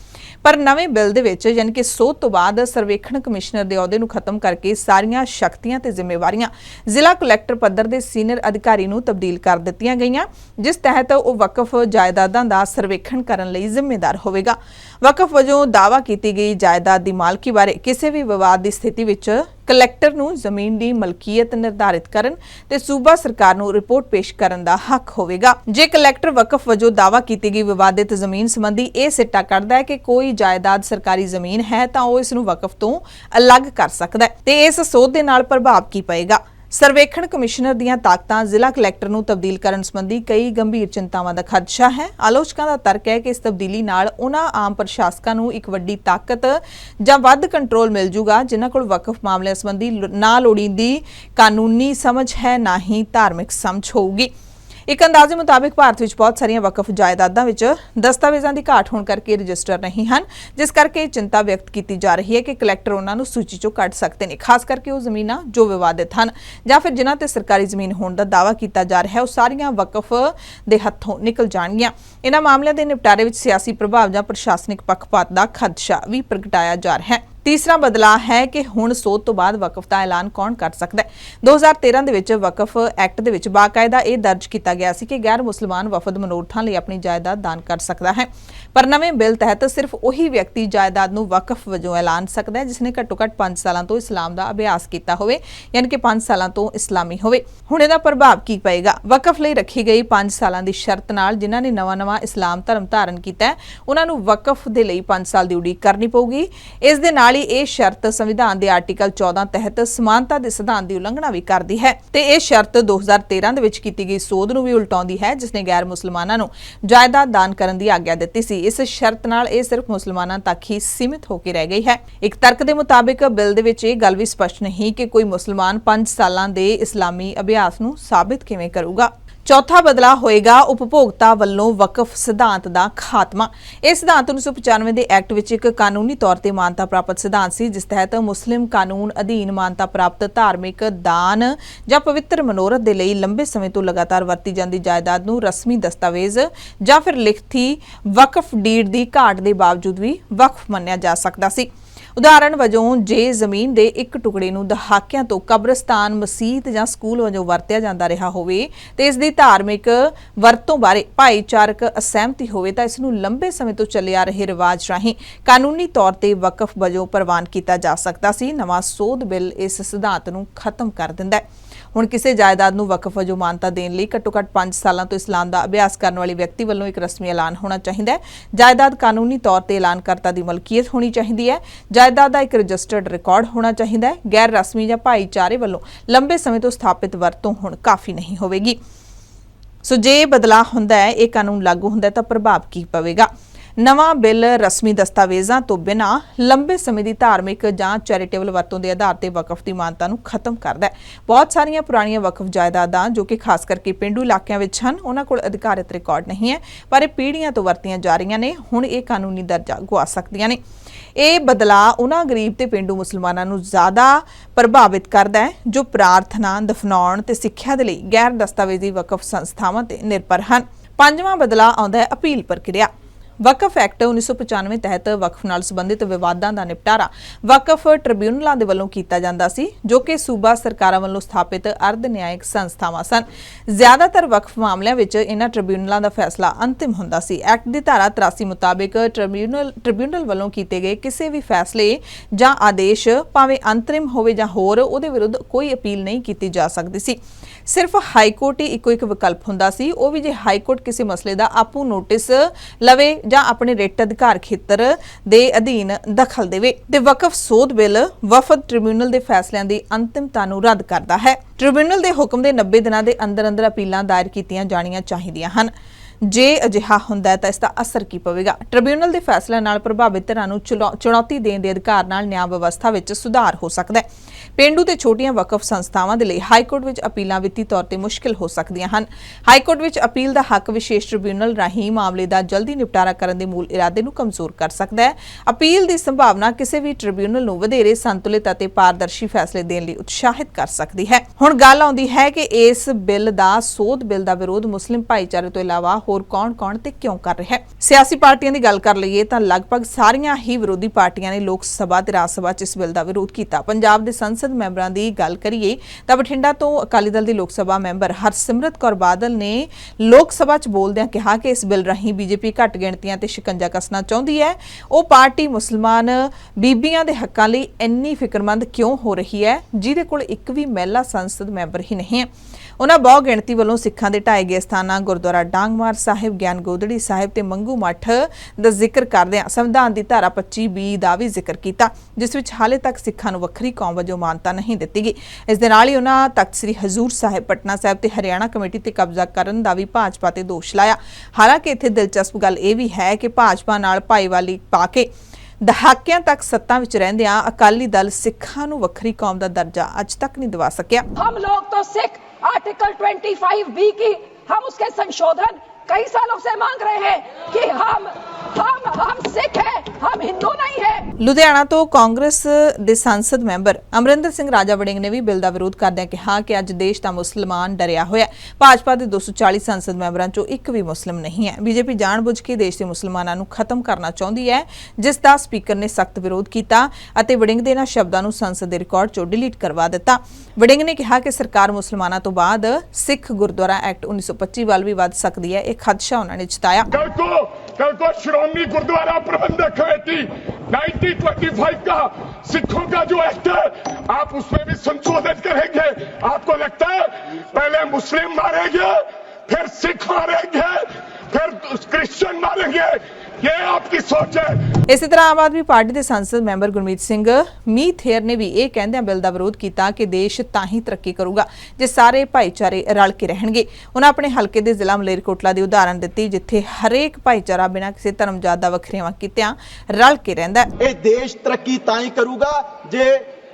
ਪਰ ਨਵੇਂ ਬਿੱਲ ਦੇ ਵਿੱਚ ਯਾਨੀ ਕਿ ਸੋਧ ਤੋਂ ਬਾਅਦ ਸਰਵੇਖਣ ਕਮਿਸ਼ਨਰ ਦੇ ਅਹੁਦੇ ਨੂੰ ਖਤਮ ਕਰਕੇ ਸਾਰੀਆਂ ਸ਼ਕਤੀਆਂ ਤੇ ਜ਼ਿੰਮੇਵਾਰੀਆਂ ਜ਼ਿਲ੍ਹਾ ਕਲੈਕਟਰ ਪੱਧਰ ਦੇ ਸੀਨੀਅਰ ਅਧਿਕਾਰੀ ਨੂੰ ਤਬਦੀਲ ਕਰ ਦਿੱਤੀਆਂ ਗਈਆਂ, ਜਿਸ ਤਹਿਤ ਉਹ ਵਕਫ ਜਾਇਦਾਦਾਂ ਦਾ ਸਰਵੇਖਣ ਕਰਨ ਲਈ ਜ਼ਿੰਮੇਦਾਰ ਹੋਵੇਗਾ। ਵਕਫ ਵਜੋਂ ਦਾਅਵਾ ਕੀਤੀ ਗਈ ਜਾਇਦਾਦ ਦੀ ਮਾਲਕੀ ਬਾਰੇ ਕਿਸੇ ਵੀ ਵਿਵਾਦ ਦੀ ਸਥਿਤੀ ਵਿੱਚ ਕਲੈਕਟਰ ਨੂੰ ਜ਼ਮੀਨ ਦੀ ਮਲਕੀਅਤ ਨਿਰਧਾਰਿਤ ਕਰਨ ਤੇ ਸੂਬਾ ਸਰਕਾਰ ਨੂੰ ਰਿਪੋਰਟ ਪੇਸ਼ ਕਰਨ ਦਾ ਹੱਕ ਹੋਵੇਗਾ। ਜੇ ਕਲੈਕਟਰ ਵਕਫ ਵਜੋਂ ਦਾਵਾ ਕੀਤੀ ਗਈ ਵਿਵਾਦਿਤ ਜ਼ਮੀਨ ਸੰਬੰਧੀ ਇਹ ਸਿੱਟਾ ਕਰਦਾ ਹੈ ਕਿ ਕੋਈ ਜਾਇਦਾਦ ਸਰਕਾਰੀ ਜ਼ਮੀਨ ਹੈ ਤਾਂ ਉਹ ਇਸ ਨੂੰ ਵਕਫ ਤੋਂ ਅਲੱਗ ਕਰ ਸਕਦਾ ਹੈ ਤੇ ਇਸ ਸੋਧ ਦੇ ਨਾਲ ਪ੍ਰਭਾਵ ਕੀ ਪਏਗਾ? ਸਰਵੇਖਣ ਕਮਿਸ਼ਨਰ ਦੀਆਂ ਤਾਕਤਾਂ ਜ਼ਿਲ੍ਹਾ ਕਲੈਕਟਰ ਨੂੰ ਤਬਦੀਲ ਕਰਨ ਸੰਬੰਧੀ ਕਈ ਗੰਭੀਰ ਚਿੰਤਾਵਾਂ ਦਾ ਖਦਸ਼ਾ ਹੈ। ਆਲੋਚਕਾਂ ਦਾ ਤਰਕ ਹੈ ਕਿ ਇਸ ਤਬਦੀਲੀ ਨਾਲ ਉਹਨਾਂ ਆਮ ਪ੍ਰਸ਼ਾਸਕਾਂ ਨੂੰ ਇੱਕ ਵੱਡੀ ਤਾਕਤ ਜਾਂ ਵੱਧ ਕੰਟਰੋਲ ਮਿਲ ਜੂਗਾ, ਜਿਨ੍ਹਾਂ ਕੋਲ ਵਕਫ ਮਾਮਲਿਆਂ ਸੰਬੰਧੀ ਨਾ ਲੋੜੀਂਦੀ ਕਾਨੂੰਨੀ ਸਮਝ ਹੈ, ਨਾ ਹੀ ਧਾਰਮਿਕ ਸਮਝ ਹੋਊਗੀ। ਇੱਕ ਅੰਦਾਜ਼ੇ ਮੁਤਾਬਿਕ ਭਾਰਤ ਵਿੱਚ ਬਹੁਤ ਸਾਰੀਆਂ ਵਕਫ ਜਾਇਦਾਦਾਂ ਵਿੱਚ ਦਸਤਾਵੇਜ਼ਾਂ ਦੀ ਘਾਟ ਹੋਣ ਕਰਕੇ ਰਜਿਸਟਰ ਨਹੀਂ ਹਨ, ਜਿਸ ਕਰਕੇ ਇਹ ਚਿੰਤਾ ਵਿਅਕਤ ਕੀਤੀ ਜਾ ਰਹੀ ਹੈ ਕਿ ਕਲੈਕਟਰ ਉਹਨਾਂ ਨੂੰ ਸੂਚੀ ਚੋਂ ਕੱਢ ਸਕਦੇ ਨੇ, ਖਾਸ ਕਰਕੇ ਉਹ ਜ਼ਮੀਨਾਂ ਜੋ ਵਿਵਾਦਿਤ ਹਨ ਜਾਂ ਫਿਰ ਜਿਨ੍ਹਾਂ ਤੇ ਸਰਕਾਰੀ ਜ਼ਮੀਨ ਹੋਣ ਦਾ ਦਾਅਵਾ ਕੀਤਾ ਜਾ ਰਿਹਾ ਹੈ, ਉਹ ਸਾਰੀਆਂ ਵਕਫ ਦੇ ਹੱਥੋਂ ਨਿਕਲ ਜਾਣਗੀਆਂ। ਇਹਨਾਂ ਮਾਮਲਿਆਂ ਦੇ ਨਿਪਟਾਰੇ ਵਿੱਚ ਸਿਆਸੀ ਪ੍ਰਭਾਵ ਜਾਂ ਪ੍ਰਸ਼ਾਸਨਿਕ ਪੱਖਪਾਤ ਦਾ ਖਦਸ਼ਾ ਵੀ ਪ੍ਰਗਟਾਇਆ ਜਾ ਰਿਹਾ ਹੈ। ਤੀਸਰਾ ਬਦਲਾਅ ਹੈ ਕਿ ਹੁਣ ਸੋਧ ਤੋਂ ਬਾਅਦ ਵਕਫ ਦਾ ਐਲਾਨ ਕੌਣ ਕਰ ਸਕਦਾ ਹੈ? 2013 ਦੇ ਵਿੱਚ ਵਕਫ ਐਕਟ ਦੇ ਵਿੱਚ ਬਾਕਾਇਦਾ ਇਹ ਦਰਜ ਕੀਤਾ ਗਿਆ ਸੀ ਕਿ ਗੈਰ ਮੁਸਲਮਾਨ ਵਫਦ ਮਨੋਰਥਾਂ ਲਈ ਆਪਣੀ ਜਾਇਦਾਦ ਦਾਨ ਕਰ ਸਕਦਾ ਹੈ। ਪਰ ਨਵੇਂ ਬਿੱਲ ਤਹਿਤ ਸਿਰਫ ਉਹੀ ਵਿਅਕਤੀ ਜਾਇਦਾਦ ਨੂੰ ਵਕਫ ਵਜੋਂ ਐਲਾਨ ਸਕਦਾ ਹੈ ਜਿਸ ਨੇ ਘੱਟੋ ਘੱਟ 5 ਸਾਲਾਂ ਤੋਂ ਇਸਲਾਮ ਦਾ ਅਭਿਆਸ ਕੀਤਾ ਹੋਵੇ, ਯਾਨੀ ਕਿ 5 ਸਾਲਾਂ ਤੋਂ ਇਸਲਾਮੀ ਹੋਵੇ। ਹੁਣ ਇਹਦਾ ਪ੍ਰਭਾਵ ਕੀ ਪਏਗਾ? ਵਕਫ ਲਈ ਰੱਖੀ ਗਈ 5 ਸਾਲਾਂ ਦੀ ਸ਼ਰਤ ਨਾਲ ਜਿਨ੍ਹਾਂ ਨੇ ਨਵਾਂ-ਨਵਾਂ ਇਸਲਾਮ ਧਰਮ ਧਾਰਨ ਕੀਤਾ ਹੈ, ਉਹਨਾਂ ਨੂੰ ਵਕਫ ਦੇ ਲਈ 5 ਸਾਲ ਦੀ ਉਡੀਕ ਕਰਨੀ ਪਊਗੀ। ਇਸ ਦੇ ਨਾਲ ਹੀ ਇਹ ਸ਼ਰਤ ਸੰਵਿਧਾਨ ਦੇ ਆਰਟੀਕਲ 14 ਤਹਿਤ ਸਮਾਨਤਾ ਦੇ ਸਿਧਾਂਤ ਦੀ ਉਲੰਘਣਾ ਵੀ ਕਰਦੀ ਹੈ। ਤੇ ਇਹ ਸ਼ਰਤ 2013 ਦੇ ਵਿੱਚ ਕੀਤੀ ਗਈ ਸੋਧ ਨੂੰ ਵੀ ਉਲਟਾਉਂਦੀ ਹੈ ਜਿਸ ਨੇ ਗੈਰ ਮੁਸਲਮਾਨਾਂ ਨੂੰ ਜਾਇਦਾਦ ਦਾਨ ਕਰਨ ਦੀ ਆਗਿਆ ਦਿੱਤੀ ਸੀ। ਇਸ ਸ਼ਰਤ ਨਾਲ ਇਹ ਸਿਰਫ ਮੁਸਲਮਾਨਾਂ ਤੱਕ ਹੀ ਸੀਮਿਤ ਹੋ ਕੇ ਰਹਿ ਗਈ ਹੈ। ਇੱਕ ਤਰਕ ਦੇ ਮੁਤਾਬਿਕ ਬਿੱਲ ਦੇ ਵਿੱਚ ਇਹ ਗੱਲ ਵੀ ਸਪਸ਼ਟ ਨਹੀਂ ਕਿ ਕੋਈ ਮੁਸਲਮਾਨ 5 ਸਾਲਾਂ ਦੇ ਇਸਲਾਮੀ ਅਭਿਆਸ ਨੂੰ ਸਾਬਿਤ ਕਿਵੇਂ ਕਰੂਗਾ। ਚੌਥਾ ਬਦਲਾਅ ਹੋਏਗਾ। ਉਪਭੋਗਤਾ ਵੱਲੋਂ ਵਕਫ ਸਿਧਾਂਤ ਦਾ ਖਾਤਮਾ। ਇਹ ਸਿਧਾਂਤ 1995 ਦੇ ਐਕਟ ਵਿੱਚ ਇੱਕ ਕਾਨੂੰਨੀ ਤੌਰ ਤੇ ਮਾਨਤਾ ਪ੍ਰਾਪਤ ਸਿਧਾਂਤ ਸੀ, ਜਿਸ ਤਹਿਤ ਮੁਸਲਿਮ ਕਾਨੂੰਨ ਅਧੀਨ ਮਾਨਤਾ ਪ੍ਰਾਪਤ ਧਾਰਮਿਕ ਦਾਨ ਜਾਂ ਪਵਿੱਤਰ ਮਨੋਰਥ ਦੇ ਲਈ ਲੰਬੇ ਸਮੇਂ ਤੋਂ ਲਗਾਤਾਰ ਵਰਤੀ ਜਾਂਦੀ ਜਾਇਦਾਦ ਨੂੰ ਰਸਮੀ ਦਸਤਾਵੇਜ਼ ਜਾਂ ਫਿਰ ਲਿਖਤੀ ਵਕਫ ਡੀਡ ਦੀ ਘਾਟ ਦੇ ਬਾਵਜੂਦ ਵੀ ਵਕਫ ਮੰਨਿਆ ਜਾ ਸਕਦਾ ਸੀ। ਉਦਾਹਰਣ ਵਜੋਂ ਜੇ ਜ਼ਮੀਨ ਦੇ ਇੱਕ ਟੁਕੜੇ ਨੂੰ ਦਹਾਕਿਆਂ ਤੋਂ ਕਬਰਸਤਾਨ ਮਸਜਿਦ ਜਾਂ ਸਕੂਲ ਵਜੋਂ ਵਰਤਿਆ ਜਾਂਦਾ ਰਿਹਾ ਹੋਵੇ ਤੇ ਇਸ ਦੀ ਧਾਰਮਿਕ ਵਰਤੋਂ ਬਾਰੇ ਭਾਈਚਾਰਕ ਅਸਹਿਮਤੀ ਹੋਵੇ ਤਾਂ ਇਸ ਨੂੰ ਲੰਬੇ ਸਮੇਂ ਤੋਂ ਚੱਲੇ ਆ ਰਹੇ ਰਿਵਾਜ ਰਾਹੀਂ ਕਾਨੂੰਨੀ ਤੌਰ ਤੇ ਵਕਫ ਵਜੋਂ ਪ੍ਰਵਾਨ ਕੀਤਾ ਜਾ ਸਕਦਾ ਸੀ। ਨਵਾਂ ਸੋਧ ਬਿੱਲ ਇਸ ਸਿਧਾਂਤ ਨੂੰ ਖਤਮ ਕਰ ਦਿੰਦਾ ਹੈ। ਹੁਣ ਕਿਸੇ ਜਾਇਦਾਦ ਨੂੰ ਵਕਫ ਵਜੋਂ ਮਾਨਤਾ ਦੇਣ ਲਈ ਘੱਟੋ-ਘੱਟ 5 ਸਾਲਾਂ ਤੋਂ ਇਸਲਾਮ ਦਾ ਅਭਿਆਸ ਕਰਨ ਵਾਲੇ ਵਿਅਕਤੀ ਵੱਲੋਂ ਇੱਕ ਰਸਮੀ ਐਲਾਨ ਹੋਣਾ ਚਾਹੀਦਾ ਹੈ। ਜਾਇਦਾਦ ਕਾਨੂੰਨੀ ਤੌਰ ਤੇ ਐਲਾਨਕਰਤਾ ਦੀ ਮਲਕੀਅਤ ਹੋਣੀ ਚਾਹੀਦੀ ਹੈ। ਜਾਇਦਾਦ ਦਾ ਇੱਕ ਰਜਿਸਟਰਡ ਰਿਕਾਰਡ ਹੋਣਾ ਚਾਹੀਦਾ ਹੈ। ਗੈਰ ਰਸਮੀ ਜਾਂ ਭਾਈਚਾਰੇ ਵੱਲੋਂ ਲੰਬੇ ਸਮੇਂ ਤੋਂ ਸਥਾਪਿਤ ਵਰਤੋਂ ਹੁਣ ਕਾਫੀ ਨਹੀਂ ਹੋਵੇਗੀ। ਸੋ ਜੇ ਬਦਲਾਅ ਹੁੰਦਾ ਹੈ, ਇਹ ਕਾਨੂੰਨ ਲਾਗੂ ਹੁੰਦਾ ਤਾਂ ਪ੍ਰਭਾਵ ਕੀ ਪਵੇਗਾ? ਨਵਾਂ ਬਿੱਲ ਰਸਮੀ ਦਸਤਾਵੇਜ਼ਾਂ ਤੋਂ ਬਿਨਾਂ ਲੰਬੇ ਸਮੇਂ ਦੀ ਧਾਰਮਿਕ ਜਾਂ ਚੈਰੀਟੇਬਲ ਵਰਤੋਂ ਦੇ ਆਧਾਰ ਤੇ ਵਕਫ ਦੀ ਮਾਨਤਾ ਨੂੰ ਖਤਮ ਕਰਦਾ ਹੈ। ਬਹੁਤ ਸਾਰੀਆਂ ਪੁਰਾਣੀਆਂ ਵਕਫ ਜਾਇਦਾਦਾਂ ਜੋ ਕਿ ਖਾਸ ਕਰਕੇ ਪਿੰਡੂ ਇਲਾਕਿਆਂ ਵਿੱਚ ਹਨ, ਉਹਨਾਂ ਕੋਲ ਅਧਿਕਾਰਤ ਰਿਕਾਰਡ ਨਹੀਂ ਹੈ, ਪਰ ਇਹ ਪੀੜ੍ਹੀਆਂ ਤੋਂ ਵਰਤੀਆਂ ਜਾ ਰਹੀਆਂ ਨੇ, ਹੁਣ ਇਹ ਕਾਨੂੰਨੀ ਦਰਜਾ ਗੁਆ ਸਕਦੀਆਂ ਨੇ। ਇਹ ਬਦਲਾਅ ਉਹਨਾਂ ਗਰੀਬ ਤੇ ਪਿੰਡੂ ਮੁਸਲਮਾਨਾਂ ਨੂੰ ਜ਼ਿਆਦਾ ਪ੍ਰਭਾਵਿਤ ਕਰਦਾ ਹੈ, ਜੋ ਪ੍ਰਾਰਥਨਾ, ਦਫਨਾਉਣ ਤੇ ਸਿੱਖਿਆ ਦੇ ਲਈ ਗੈਰ ਦਸਤਾਵੇਜ਼ੀ ਵਕਫ ਸੰਸਥਾਵਾਂ ਤੇ ਨਿਰਭਰ ਹਨ। ਪੰਜਵਾਂ ਬਦਲਾਅ ਆਉਂਦਾ ਹੈ ਅਪੀਲ ਪ੍ਰਕਿਰਿਆ। ਵਕਫ ਐਕਟ 1995 ਤਹਿਤ ਵਕਫ ਨਾਲ ਸੰਬੰਧਿਤ ਵਿਵਾਦਾਂ ਦਾ ਨਿਪਟਾਰਾ ਵਕਫ ਟ੍ਰਿਬਿਊਨਲਾਂ ਦੇ ਵੱਲੋਂ ਕੀਤਾ ਜਾਂਦਾ ਸੀ, ਜੋ ਕਿ ਸੂਬਾ ਸਰਕਾਰਾਂ ਵੱਲੋਂ ਸਥਾਪਿਤ ਅਰਧ ਨਿਆਇਕ ਸੰਸਥਾਵਾਂ ਸਨ। ਜ਼ਿਆਦਾਤਰ ਵਕਫ ਮਾਮਲਿਆਂ ਵਿੱਚ ਇਹਨਾਂ ਟ੍ਰਿਬਿਊਨਲਾਂ ਦਾ ਫੈਸਲਾ ਅੰਤਿਮ ਹੁੰਦਾ ਸੀ। ਐਕਟ ਦੀ ਧਾਰਾ 83 ਮੁਤਾਬਿਕ ਟ੍ਰਿਬਿਊਨਲ ਟ੍ਰਿਬਿਊਨਲ ਵੱਲੋਂ ਕੀਤੇ ਗਏ ਕਿਸੇ ਵੀ ਫੈਸਲੇ ਜਾਂ ਆਦੇਸ਼ ਭਾਵੇਂ ਅੰਤਰਿਮ ਹੋਵੇ ਜਾਂ ਹੋਰ, ਉਹਦੇ ਵਿਰੁੱਧ ਕੋਈ ਅਪੀਲ ਨਹੀਂ ਕੀਤੀ ਜਾ ਸਕਦੀ ਸੀ। ਸਿਰਫ ਹਾਈ ਕੋਰਟ ਹੀ ਇੱਕੋ ਇੱਕ ਵਿਕਲਪ ਹੁੰਦਾ ਸੀ। ਉਹ ਵੀ ਜੇ ਹਾਈ ਕੋਰਟ ਕਿਸੇ ਮਸਲੇ ਦਾ ਆਪੂ ਨੋਟਿਸ ਲਵੇ ਜਾਂ ਆਪਣੇ ਰਿਟ ਅਧਿਕਾਰ ਖੇਤਰ ਦੇ ਅਧੀਨ ਦਖਲ ਦੇਵੇ, ਤੇ ਵਕਫ ਸੋਧ ਬਿੱਲ ਵਫਦ ਟ੍ਰਿਬਿਊਨਲ ਦੇ ਫੈਸਲਿਆਂ ਦੀ ਅੰਤਿਮਤਾ ਨੂੰ ਰੱਦ ਕਰਦਾ ਹੈ। ਟ੍ਰਿਬਿਊਨਲ ਦੇ ਹੁਕਮ ਦੇ 90 ਦਿਨਾਂ ਦੇ ਅੰਦਰ ਅੰਦਰ ਅਪੀਲਾਂ ਦਾਇਰ ਕੀਤੀਆਂ ਜਾਣੀਆਂ ਚਾਹੀਦੀਆਂ ਹਨ। ਜੇ ਅਜਿਹਾ ਹੁੰਦਾ ਹੈ ਤਾਂ ਇਸ ਦਾ ਅਸਰ ਕੀ ਪਵੇਗਾ? ਟ੍ਰਿਬਿਊਨਲ ਦੇ ਫੈਸਲਿਆਂ ਨਾਲ ਪ੍ਰਭਾਵਿਤ ਧਿਰਾਂ ਨੂੰ ਚੁਲੌ- ਚੁਣੌਤੀ ਦੇਣ ਦੇ ਅਧਿਕਾਰ ਨਾਲ ਨਿਆਂ ਵਿਵਸਥਾ ਵਿੱਚ ਸੁਧਾਰ ਹੋ ਸਕਦਾ ਹੈ। ਪਿੰਡੂ ਤੇ ਛੋਟੀਆਂ ਵਕਫ ਸੰਸਥਾਵਾਂ ਦੇ ਲਈ ਹਾਈ ਕੋਰਟ ਵਿੱਚ ਅਪੀਲਾਂ ਵਿੱਤੀ ਤੌਰ ਤੇ ਮੁਸ਼ਕਿਲ ਹੋ ਸਕਦੀਆਂ ਹਨ। ਹਾਈ ਕੋਰਟ ਵਿੱਚ ਅਪੀਲ ਦਾ ਹੱਕ ਵਿਸ਼ੇਸ਼ ਟ੍ਰਿਬਿਊਨਲ ਰਾਹੀਂ ਮਾਮਲੇ ਦਾ ਜਲਦੀ ਨਿਪਟਾਰਾ ਕਰਨ ਦੇ ਮੂਲ ਇਰਾਦੇ ਨੂੰ ਕਮਜ਼ੋਰ ਕਰ ਸਕਦਾ ਹੈ। ਅਪੀਲ ਦੀ ਸੰਭਾਵਨਾ ਕਿਸੇ ਵੀ ਟ੍ਰਿਬਿਊਨਲ ਨੂੰ ਵਧੇਰੇ ਸੰਤੁਲਿਤ ਅਤੇ ਪਾਰਦਰਸ਼ੀ ਫੈਸਲੇ ਦੇਣ ਲਈ ਉਤਸ਼ਾਹਿਤ ਕਰ ਸਕਦੀ ਹੈ। ਹੁਣ ਗੱਲ ਆਉਂਦੀ ਹੈ ਕਿ ਇਸ ਬਿੱਲ ਦਾ ਸੋਧ ਬਿੱਲ ਦਾ ਵਿਰੋਧ ਮੁਸਲਿਮ ਭਾਈਚਾਰੇ ਤੋਂ ਇਲਾਵਾ ਹੋਰ ਕੌਣ-ਕੌਣ ਤੇ ਕਿਉਂ ਕਰ ਰਿਹਾ ਹੈ? ਸਿਆਸੀ ਪਾਰਟੀਆਂ ਦੀ ਗੱਲ ਕਰ ਲਈਏ ਤਾਂ ਲਗਭਗ ਸਾਰੀਆਂ ਹੀ ਵਿਰੋਧੀ ਪਾਰਟੀਆਂ ਨੇ ਲੋਕ ਸਭਾ ਤੇ ਰਾਜ ਸਭਾ 'ਚ ਇਸ ਬਿੱਲ ਦਾ ਵਿਰੋਧ ਕੀਤਾ। ਪੰਜਾਬ ਦੇ ਸੰਸਦ ਮੈਂਬਰਾਂ ਦੀ ਗੱਲ ਕਰੀਏ ਤਾਂ ਬਠਿੰਡਾ ਤੋਂ ਅਕਾਲੀ ਦਲ ਦੀ ਲੋਕ ਸਭਾ ਮੈਂਬਰ ਹਰਸਿਮਰਤ ਕੌਰ ਬਾਦਲ ਨੇ ਲੋਕ ਸਭਾ 'ਚ ਬੋਲਦਿਆਂ ਕਿਹਾ ਕਿ ਇਸ ਬਿੱਲ ਰਾਹੀਂ ਬੀਜੇਪੀ ਘੱਟ ਗਿਣਤੀਆਂ ਤੇ ਸ਼ਿਕੰਜਾ ਕੱਸਣਾ ਚਾਹੁੰਦੀ ਹੈ। ਉਹ ਪਾਰਟੀ ਮੁਸਲਮਾਨ ਬੀਬੀਆਂ ਦੇ ਹੱਕਾਂ ਲਈ ਇੰਨੀ ਫਿਕਰਮੰਦ ਕਿਉਂ ਹੋ ਰਹੀ ਹੈ? ਜਿਹਦੇ ਕੋਲ ਇੱਕ ਵੀ ਮਹਿਲਾ ਸੰਸਦ ਮੈਂਬਰ ਹੀ ਨਹੀਂ ਹੈ। ਉਹਨਾਂ ਬਹੁ ਗਿਣਤੀ ਵੱਲੋਂ ਸਿੱਖਾਂ ਦੇ ਢਾਏ ਗਏ ਸਥਾਨਾਂ, ਗੁਰਦੁਆਰਾ ਡਾਂਗਮਾਰ ਸਾਹਿਬ, ਗਿਆਨ ਗੋਦੜੀ ਸਾਹਿਬ ਤੇ ਮੰਗੂ ਮੱਠ ਦਾ ਜ਼ਿਕਰ ਕਰਦੇ ਆ ਸੰਵਿਧਾਨ ਦੀ ਧਾਰਾ 25 ਬੀ ਦਾ ਵੀ ਜ਼ਿਕਰ ਕੀਤਾ, ਜਿਸ ਵਿੱਚ ਹਾਲੇ ਤੱਕ ਸਿੱਖਾਂ ਨੂੰ ਵੱਖਰੀ ਕੌਮ ਵਜੋਂ ਮਾਨਤਾ ਨਹੀਂ ਦਿੱਤੀ ਗਈ। ਇਸ ਦੇ ਨਾਲ ਹੀ ਉਹਨਾਂ ਤਖਤ ਸ੍ਰੀ ਹਜ਼ੂਰ ਸਾਹਿਬ, ਪਟਨਾ ਸਾਹਿਬ ਤੇ ਹਰਿਆਣਾ ਕਮੇਟੀ ਤੇ ਕਬਜ਼ਾ ਕਰਨ ਦਾ ਵੀ ਭਾਜਪਾ ਤੇ ਦੋਸ਼ ਲਾਇਆ। ਹਾਲਾਂਕਿ ਇੱਥੇ ਦਿਲਚਸਪ ਗੱਲ ਇਹ ਵੀ ਹੈ ਕਿ ਭਾਜਪਾ ਨਾਲ ਭਾਈਵਾਲੀ ਪਾ ਕੇ ਦਹਾਕਿਆਂ ਤੱਕ ਸੱਤਾ ਵਿੱਚ ਰਹਿੰਦਿਆਂ ਅਕਾਲੀ ਦਲ ਸਿੱਖਾਂ ਨੂੰ ਵੱਖਰੀ ਕੌਮ ਦਾ ਦਰਜਾ ਅੱਜ ਤੱਕ ਨਹੀਂ ਦਿਵਾ ਸਕਿਆ। ਹਮ ਲੋਕ ਤਾਂ ਸਿੱਖ आर्टिकल 25 बी की हम उसके संशोधन कई सालों से मांग रहे हैं कि हम हम हम सिख हैं हम हिंदू नहीं हैं ਲੁਧਿਆਣਾ ਤੋਂ ਕਾਂਗਰਸ ਦੇ ਸੰਸਦ ਮੈਂਬਰ ਅਮਰਿੰਦਰ ਸਿੰਘ ਰਾਜਾ ਵੜਿੰਗ ਨੇ ਵੀ ਬਿੱਲ ਦਾ ਵਿਰੋਧ ਕਰਦਿਆਂ ਕਿਹਾ ਕਿ ਅੱਜ ਦੇਸ਼ ਦਾ ਮੁਸਲਮਾਨ ਡਰਿਆ ਹੋਇਆ ਹੈ ਭਾਜਪਾ ਦੇ 240 ਸੰਸਦ ਮੈਂਬਰਾਂ ਚੋਂ ਇੱਕ ਵੀ ਮੁਸਲਿਮ ਨਹੀਂ ਹੈ ਬੀਜੇਪੀ ਜਾਣਬੁੱਝ ਕੇ ਦੇਸ਼ ਦੇ ਮੁਸਲਮਾਨਾਂ ਨੂੰ ਖਤਮ ਕਰਨਾ ਚਾਹੁੰਦੀ ਹੈ ਜਿਸ ਦਾ ਸਪੀਕਰ ਨੇ ਸਖਤ ਵਿਰੋਧ ਕੀਤਾ ਅਤੇ ਵੜਿੰਗ ਦੇ ਇਹਨਾਂ ਸ਼ਬਦਾਂ ਨੂੰ ਸੰਸਦ ਦੇ ਰਿਕਾਰਡ ਚੋਂ ਡਿਲੀਟ ਕਰਵਾ ਦਿੱਤਾ ਵੜਿੰਗ ਨੇ ਕਿਹਾ ਕਿ ਸਰਕਾਰ ਮੁਸਲਮਾਨਾਂ ਤੋਂ ਬਾਅਦ ਸਿੱਖ ਗੁਰਦੁਆਰਾ ਐਕਟ 1925 ਵੱਲ ਵੀ ਵੱਧ ਸਕਦੀ ਹੈ ਇਹ ਖਦਸ਼ਾ ਉਹਨਾਂ ਨੇ ਜਤਾਇਆ कल को कल को श्रोमणी गुरुद्वारा प्रबंधक कमेटी 1925 का सिखों का जो एक्ट है आप उसमें भी संशोधित करेंगे आपको लगता है पहले मुस्लिम मारेंगे फिर सिख मारेंगे फिर क्रिश्चियन मारेंगे ये आपकी सोच है ਇਸੇ ਤਰ੍ਹਾਂ ਆਮ ਆਦਮੀ ਪਾਰਟੀ ਦੇ ਸੰਸਦ ਮੈਂਬਰ ਗੁਰਮੀਤ ਸਿੰਘ ਮੀਥੇਰ ਨੇ ਵੀ ਇਹ ਕਹਿੰਦਿਆਂ ਬਿੱਲ ਦਾ ਵਿਰੋਧ ਕੀਤਾ ਕਿ ਦੇਸ਼ ਤਾਂ ਹੀ ਤਰੱਕੀ ਕਰੂਗਾ ਜੇ ਸਾਰੇ ਭਾਈਚਾਰੇ ਰਲ ਕੇ ਰਹਿਣਗੇ ਉਹਨਾਂ ਆਪਣੇ ਹਲਕੇ ਦੇ ਜ਼ਿਲ੍ਹਾ ਮਲੇਰਕੋਟਲਾ ਦੀ ਉਦਾਹਰਣ ਦਿੱਤੀ ਜਿੱਥੇ ਹਰੇਕ ਭਾਈਚਾਰਾ ਬਿਨਾਂ ਕਿਸੇ ਧਰਮ ਜਾਤ ਦਾ ਵੱਖਰੀਆਂ ਕੀਤਿਆਂ ਰਲ ਕੇ ਰਹਿੰਦਾ ਹੈ ਇਹ ਦੇਸ਼ ਤਰੱਕੀ ਤਾਂ ਹੀ ਕਰੂਗਾ ਜੇ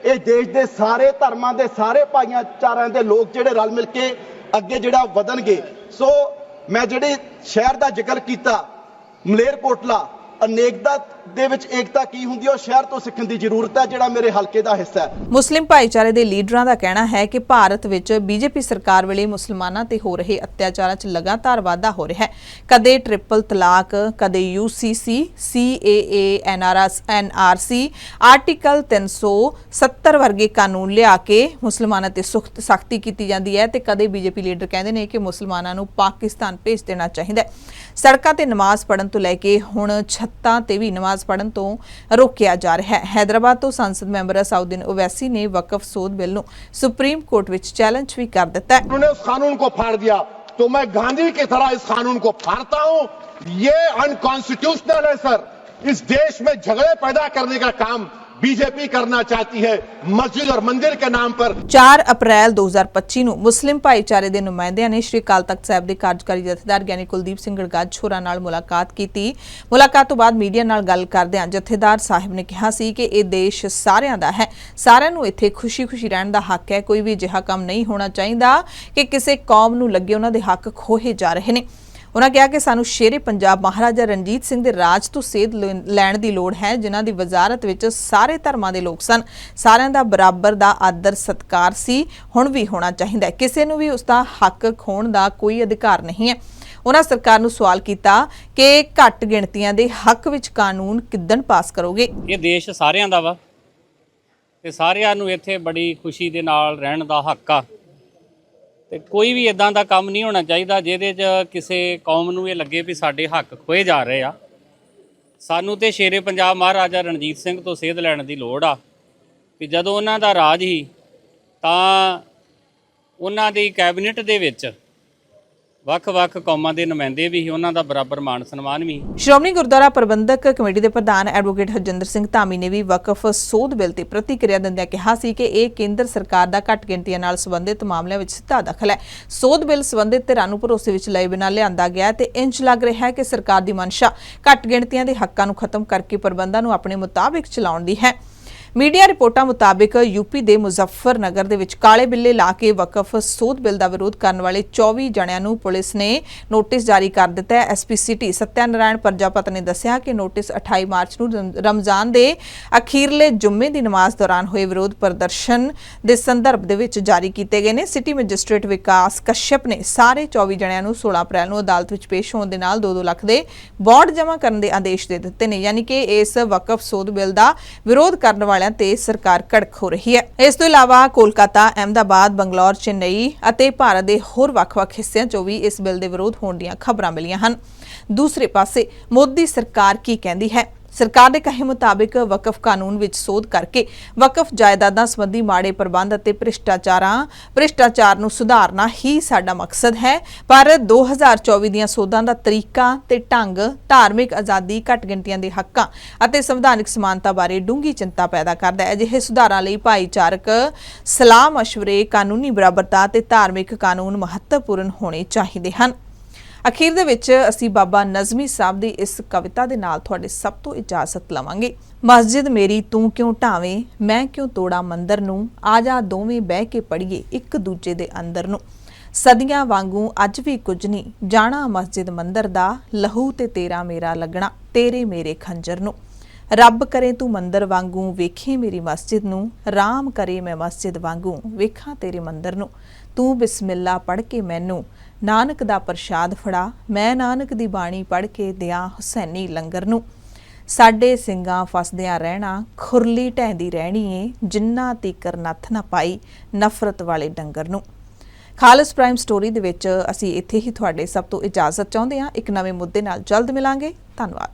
ਇਹ ਦੇਸ਼ ਦੇ ਸਾਰੇ ਧਰਮਾਂ ਦੇ ਸਾਰੇ ਭਾਈਚਾਰਿਆਂ ਦੇ ਲੋਕ ਜਿਹੜੇ ਰਲ ਮਿਲ ਕੇ ਅੱਗੇ ਜਿਹੜਾ ਵਧਣਗੇ ਸੋ ਮੈਂ ਜਿਹੜੇ ਸ਼ਹਿਰ ਦਾ ਜ਼ਿਕਰ ਕੀਤਾ ਮਲੇਰਕੋਟਲਾ ਅਨੇਕਤਾ ਦੇ ਵਿੱਚ ਏਕਤਾ ਕੀ ਹੁੰਦੀ ਹੈ, ਉਹ ਸ਼ਹਿਰ ਤੋਂ ਸਿੱਖਣ ਦੀ ਜ਼ਰੂਰਤ ਹੈ, ਜਿਹੜਾ ਮੇਰੇ ਹਲਕੇ ਦਾ ਹਿੱਸਾ ਹੈ। ਮੁਸਲਿਮ ਭਾਈਚਾਰੇ ਦੇ ਲੀਡਰਾਂ ਦਾ ਕਹਿਣਾ ਹੈ ਕਿ ਭਾਰਤ ਵਿੱਚ ਬੀਜੇਪੀ ਸਰਕਾਰ ਵੇਲੇ ਮੁਸਲਮਾਨਾਂ ਤੇ ਹੋ ਰਹੇ ਅਤਿਆਚਾਰਾਂ 'ਚ ਲਗਾਤਾਰ ਵਾਧਾ ਹੋ ਰਿਹਾ ਹੈ। ਕਦੇ ਟ੍ਰਿਪਲ ਤਲਾਕ, ਕਦੇ UCC CAA NRS NRC article 370 ਵਰਗੇ ਕਾਨੂੰਨ ਲਿਆ ਕੇ ਮੁਸਲਮਾਨਾਂ ਤੇ ਸਖਤ ਸਖਤੀ ਕੀਤੀ ਜਾਂਦੀ ਹੈ ਤੇ ਕਦੇ ਬੀਜੇਪੀ ਲੀਡਰ ਕਹਿੰਦੇ ਨੇ ਕਿ ਮੁਸਲਮਾਨਾਂ ਨੂੰ ਪਾਕਿਸਤਾਨ ਭੇਜ ਦੇਣਾ ਚਾਹੀਦਾ ਹੈ। ਸੜਕਾਂ ਤੇ ਨਮਾਜ਼ ਪੜਨ ਤੋਂ ਲੈ ਕੇ ਹੁਣ ਛੱਤਾਂ ਤੇ ਵੀ ਨਮਾਜ਼ ਪੜ੍ਹਨ ਤੋਂ ਰੋਕਿਆ ਜਾ ਰਿਹਾ ਹੈ ਹੈਦਰਾਬਾਦ ਤੋਂ ਸੰਸਦ ਮੈਂਬਰ ਅਸਾਉਦੀਨ ਓਵੈਸੀ ਨੇ ਵਕਫ ਸੋਧ ਬਿੱਲ ਨੂੰ ਸੁਪਰੀਮ ਕੋਰਟ ਵਿੱਚ ਚੈਲੰਜ ਵੀ ਕਰ ਦਿੱਤਾ ਹੈ उन्होंने उस कानून को फाड़ दिया तो मैं गांधी की तरह इस कानून को फाड़ता हूं ये अनकॉन्स्टिट्यूशनल है सर इस देश में झगड़े पैदा करने का काम बीजेपी करना चाहती है मस्जिद और मंदिर के नाम पर 4 ਅਪ੍ਰੈਲ 2025 ਨੂੰ ਮੁਸਲਿਮ ਭਾਈਚਾਰੇ ਦੇ ਨੁਮਾਇੰਦਿਆਂ ਨੇ ਸ਼੍ਰੀ ਅਕਾਲ ਤਖਤ ਸਾਹਿਬ ਦੇ ਕਾਰਜਕਾਰੀ ਜਥੇਦਾਰ ਗਿਆਨੀ ਕੁਲਦੀਪ ਸਿੰਘ ਗੜਗੱਜ ਹੋਰਾਂ ਨਾਲ ਮੁਲਾਕਾਤ ਕੀਤੀ ਮੁਲਾਕਾਤ ਤੋਂ ਬਾਅਦ ਮੀਡੀਆ ਨਾਲ ਗੱਲ ਕਰਦਿਆਂ ਜਥੇਦਾਰ ਸਾਹਿਬ ਨੇ ਕਿਹਾ ਸੀ ਕਿ ਇਹ ਦੇਸ਼ ਸਾਰਿਆਂ ਦਾ ਹੈ ਸਾਰਿਆਂ ਨੂੰ ਇੱਥੇ ਖੁਸ਼ੀ-ਖੁਸ਼ੀ ਰਹਿਣ ਦਾ ਹੱਕ ਹੈ ਕੋਈ ਵੀ ਅਜਿਹਾ ਕੰਮ ਨਹੀਂ ਹੋਣਾ ਚਾਹੀਦਾ ਕਿ ਕਿਸੇ ਕੌਮ ਨੂੰ ਲੱਗੇ ਉਹਨਾਂ ਦੇ ਹੱਕ ਖੋਹੇ ਜਾ ਰਹੇ ਨੇ ਉਹਨਾਂ ਕਿਹਾ ਕਿ ਸਾਨੂੰ ਸ਼ੇਰੇ ਪੰਜਾਬ ਮਹਾਰਾਜਾ ਰਣਜੀਤ ਸਿੰਘ ਦੇ ਰਾਜ ਤੋਂ ਸੇਧ ਲੈਣ ਦੀ ਲੋੜ ਹੈ, ਜਿਨ੍ਹਾਂ ਦੀ ਵਜ਼ਾਰਤ ਵਿੱਚ ਸਾਰੇ ਧਰਮਾਂ ਦੇ ਲੋਕ ਸਨ। ਸਾਰਿਆਂ ਦਾ ਬਰਾਬਰ ਦਾ ਆਦਰ ਸਤਕਾਰ ਸੀ, ਹੁਣ ਵੀ ਹੋਣਾ ਚਾਹੀਦਾ ਹੈ। ਕਿਸੇ ਨੂੰ ਵੀ ਉਸ ਦਾ ਹੱਕ ਖੋਣ ਦਾ ਕੋਈ ਅਧਿਕਾਰ ਨਹੀਂ ਹੈ। ਉਹਨਾਂ ਸਰਕਾਰ ਨੂੰ ਸਵਾਲ ਕੀਤਾ ਕਿ ਘੱਟ ਗਿਣਤੀਆਂ ਦੇ ਹੱਕ ਵਿੱਚ ਕਾਨੂੰਨ ਕਿੱਦਣ ਪਾਸ ਕਰੋਗੇ? ਇਹ ਦੇਸ਼ ਸਾਰਿਆਂ ਦਾ ਵਾ। ਤੇ ਸਾਰਿਆਂ ਨੂੰ ਇੱਥੇ ਬੜੀ ਖੁਸ਼ੀ ਦੇ ਨਾਲ ਰਹਿਣ ਦਾ ਹੱਕ ਆ। ਤੇ ਕੋਈ ਵੀ ਇਦਾਂ ਦਾ ਕੰਮ ਨਹੀਂ ਹੋਣਾ ਚਾਹੀਦਾ ਜਿਹਦੇ 'ਚ ਕਿਸੇ ਕੌਮ ਨੂੰ ਇਹ ਲੱਗੇ ਵੀ ਸਾਡੇ ਹੱਕ ਖੋਏ ਜਾ ਰਹੇ ਆ। ਸਾਨੂੰ ਤੇ ਸ਼ੇਰੇ ਪੰਜਾਬ ਮਹਾਰਾਜਾ ਰਣਜੀਤ ਸਿੰਘ ਤੋਂ ਸੇਧ ਲੈਣ ਦੀ ਲੋੜ ਆ ਕਿ ਜਦੋਂ ਉਹਨਾਂ ਦਾ ਰਾਜ ਹੀ ਤਾਂ ਉਹਨਾਂ ਦੀ ਕੈਬਨਿਟ ਦੇ ਵਿੱਚ ਵੱਖ-ਵੱਖ ਕੌਮਾਂ ਦੇ ਨੁਮਾਇੰਦੇ ਵੀ ਸੀ, ਉਹਨਾਂ ਦਾ ਬਰਾਬਰ ਮਾਣ ਸਨਮਾਨ ਵੀ ਸ਼੍ਰੋਮਣੀ ਗੁਰਦੁਆਰਾ ਪ੍ਰਬੰਧਕ ਕਮੇਟੀ ਦੇ ਪ੍ਰਧਾਨ ਐਡਵੋਕੇਟ ਹਰਜਿੰਦਰ ਸਿੰਘ ਧਾਮੀ ਨੇ ਵੀ ਵਕਫ ਸੋਧ ਬਿੱਲ ਤੇ ਪ੍ਰਤੀਕਿਰਿਆ ਦਿੰਦਿਆਂ ਕਿਹਾ ਸੀ ਕਿ ਇਹ ਕੇਂਦਰ ਸਰਕਾਰ ਦਾ ਘੱਟ ਗਿਣਤੀਆਂ ਨਾਲ ਸੰਬੰਧਿਤ ਮਾਮਲਿਆਂ ਵਿੱਚ ਸਿੱਧਾ ਦਖਲ ਹੈ। ਸੋਧ ਬਿੱਲ ਸੰਬੰਧਿਤ ਧਿਰਾਂ ਨੂੰ ਭਰੋਸੇ ਵਿੱਚ ਲਏ ਬਿਨਾਂ ਲਿਆਂਦਾ ਗਿਆ ਤੇ ਇੰਜ ਲੱਗ ਰਿਹਾ ਹੈ ਕਿ ਸਰਕਾਰ ਦੀ ਮਨਸ਼ਾ ਘੱਟ ਗਿਣਤੀਆਂ ਦੇ ਹੱਕਾਂ ਨੂੰ ਖਤਮ ਕਰਕੇ ਪ੍ਰਬੰਧਾਂ ਨੂੰ ਆਪਣੇ ਮੁਤਾਬਿਕ ਚਲਾਉਣ ਦੀ ਹੈ। ਮੀਡੀਆ ਰਿਪੋਰਟਾਂ ਮੁਤਾਬਿਕ ਯੂਪੀ ਦੇ ਮੁਜ਼ੱਫਰਨਗਰ ਦੇ ਵਿੱਚ ਕਾਲੇ ਬਿੱਲੇ ਲਾ ਕੇ ਵਕਫ ਸੋਧ ਬਿੱਲ ਦਾ ਵਿਰੋਧ ਕਰਨ ਵਾਲੇ 24 ਜਣਿਆਂ ਨੂੰ ਪੁਲਿਸ ਨੇ ਨੋਟਿਸ ਜਾਰੀ ਕਰ ਦਿੱਤਾ ਹੈ। ਐਸਪੀ ਸਿਟੀ ਸਤਿਆਨਾਰਾਇਣ ਪ੍ਰਜਾਪਤ ਨੇ ਦੱਸਿਆ ਕਿ ਨੋਟਿਸ 28 ਮਾਰਚ ਨੂੰ ਰਮਜ਼ਾਨ ਦੇ ਅਖੀਰਲੇ ਜੁਮੇ ਦੀ ਨਮਾਜ਼ ਦੌਰਾਨ ਹੋਏ ਵਿਰੋਧ ਪ੍ਰਦਰਸ਼ਨ ਦੇ ਸੰਦਰਭ ਦੇ ਵਿੱਚ ਜਾਰੀ ਕੀਤੇ ਗਏ ਨੇ। ਸਿਟੀ ਮੈਜਿਸਟ੍ਰੇਟ ਵਿਕਾਸ ਕਸ਼ਯਪ ਨੇ ਸਾਰੇ 24 ਜਣਿਆਂ ਨੂੰ 16 ਅਪ੍ਰੈਲ ਨੂੰ ਅਦਾਲਤ ਵਿੱਚ ਪੇਸ਼ ਹੋਣ ਦੇ ਨਾਲ 2-2 ਲੱਖ ਦੇ ਬੌਂਡ ਜਮ੍ਹਾਂ ਕਰਨ ਦੇ ਆਦੇਸ਼ ਦੇ ਦਿੱਤੇ ਨੇ। ਯਾਨੀ ਕਿ ਇਸ ਵਕਫ ਸੋਧ ਬਿੱਲ ਦਾ ਵਿਰੋਧ ਕਰਨ ਵਾਲੇ ਵਾਲਿਆਂ ਤੇ ਸਰਕਾਰ ਕੜਕ ਹੋ ਰਹੀ ਹੈ। ਇਸ ਤੋਂ ਇਲਾਵਾ ਕੋਲਕਾਤਾ, ਅਹਿਮਦਾਬਾਦ, ਬੰਗਲੌਰ, ਚੇਨਈ ਅਤੇ ਭਾਰਤ ਦੇ ਹੋਰ ਵੱਖ-ਵੱਖ ਹਿੱਸਿਆਂ 'ਚੋਂ ਵੀ ਇਸ ਬਿੱਲ ਦੇ ਵਿਰੋਧ ਹੋਣ ਦੀਆਂ ਖਬਰਾਂ ਮਿਲੀਆਂ ਹਨ। ਦੂਸਰੇ ਪਾਸੇ, ਮੋਦੀ ਸਰਕਾਰ ਕੀ ਕਹਿੰਦੀ ਹੈ? ਸਰਕਾਰ ਦੇ ਕਹੇ ਮੁਤਾਬਿਕ ਵਕਫ ਕਾਨੂੰਨ ਵਿੱਚ ਸੋਧ ਕਰਕੇ ਵਕਫ ਜਾਇਦਾਦਾਂ ਸੰਬੰਧੀ ਮਾੜੇ ਪ੍ਰਬੰਧ ਅਤੇ ਭ੍ਰਿਸ਼ਟਾਚਾਰਾਂ, ਭ੍ਰਿਸ਼ਟਾਚਾਰ ਨੂੰ ਸੁਧਾਰਨਾ ਹੀ ਸਾਡਾ ਮਕਸਦ ਹੈ। ਪਰ 2024 ਦੀਆਂ ਸੋਧਾਂ ਦਾ ਤਰੀਕਾ ਤੇ ਢੰਗ ਧਾਰਮਿਕ ਆਜ਼ਾਦੀ ਘੱਟ ਗਿਣਤੀਆਂ ਦੇ ਹੱਕਾਂ ਅਤੇ ਸੰਵਿਧਾਨਿਕ ਸਮਾਨਤਾ ਬਾਰੇ ਡੂੰਘੀ ਚਿੰਤਾ ਪੈਦਾ ਕਰਦਾ ਹੈ। ਅਜਿਹੇ ਸੁਧਾਰਾਂ ਲਈ ਭਾਈਚਾਰਕ ਸਲਾਹ ਮਸ਼ਵਰੇ ਕਾਨੂੰਨੀ ਬਰਾਬਰਤਾ ਤੇ ਧਾਰਮਿਕ ਕਾਨੂੰਨ ਮਹੱਤਵਪੂਰਨ ਹੋਣੇ ਚਾਹੀਦੇ ਹਨ। ਅਖੀਰ ਦੇ ਵਿੱਚ ਅਸੀਂ ਬਾਬਾ ਨਜ਼ਮੀ ਸਾਹਿਬ ਦੀ ਇਸ ਕਵਿਤਾ ਦੇ ਨਾਲ ਤੁਹਾਡੇ ਸਭ ਤੋਂ ਇਜਾਜ਼ਤ ਲਵਾਂਗੇ। ਮਸਜਿਦ ਮੇਰੀ ਤੂੰ ਕਿਉਂ ਢਾਵੇਂ, ਮੈਂ ਕਿਉਂ ਤੋੜਾ ਮੰਦਰ ਨੂੰ? ਆ ਜਾ ਦੋਵੇਂ ਬਹਿ ਕੇ ਪੜੀਏ ਇੱਕ ਦੂਜੇ ਦੇ ਅੰਦਰ ਨੂੰ। ਸਦੀਆਂ ਵਾਂਗੂ ਅੱਜ ਵੀ ਕੁਝ ਨਹੀਂ, ਜਾਣਾ ਮਸਜਿਦ ਮੰਦਰ ਦਾ, ਲਹੂ ਤੇ ਤੇਰਾ ਮੇਰਾ ਲੱਗਣਾ, ਤੇਰੇ ਮੇਰੇ ਖੰਜਰ ਨੂੰ। ਰੱਬ ਕਰੇ ਤੂੰ ਮੰਦਰ ਵਾਂਗੂ ਵੇਖੇ ਮੇਰੀ ਮਸਜਿਦ ਨੂੰ, ਰਾਮ ਕਰੇ ਮੈਂ ਮਸਜਿਦ ਵਾਂਗੂ ਵੇਖਾਂ ਤੇਰੇ ਮੰਦਰ ਨੂੰ। ਤੂੰ ਬਿਸਮਿਲ੍ਲਾ ਪੜ੍ਹ ਕੇ ਮੈਨੂੰ। ਨਾਨਕ ਦਾ ਪ੍ਰਸ਼ਾਦ ਫੜਾ, ਮੈਂ ਨਾਨਕ ਦੀ ਬਾਣੀ ਪੜ੍ਹ ਕੇ ਦਿਆਂ ਹੁਸੈਨੀ ਲੰਗਰ ਨੂੰ। ਸਾਡੇ ਸਿੰਘਾਂ ਫਸਦਿਆਂ ਰਹਿਣਾ, ਖੁਰਲੀ ਢੈਂਦੀ ਰਹਿਣੀ ਏ ਜਿੰਨਾ ਤੀਕਰ ਨੱਥ ਨਾ ਪਾਈ ਨਫ਼ਰਤ ਵਾਲੇ ਡੰਗਰ ਨੂੰ। ਖਾਲਸ ਪ੍ਰਾਈਮ ਸਟੋਰੀ ਦੇ ਵਿੱਚ ਅਸੀਂ ਇੱਥੇ ਹੀ ਤੁਹਾਡੇ ਸਭ ਤੋਂ ਇਜਾਜ਼ਤ ਚਾਹੁੰਦੇ ਹਾਂ। ਇੱਕ ਨਵੇਂ ਮੁੱਦੇ ਨਾਲ ਜਲਦ ਮਿਲਾਂਗੇ। ਧੰਨਵਾਦ।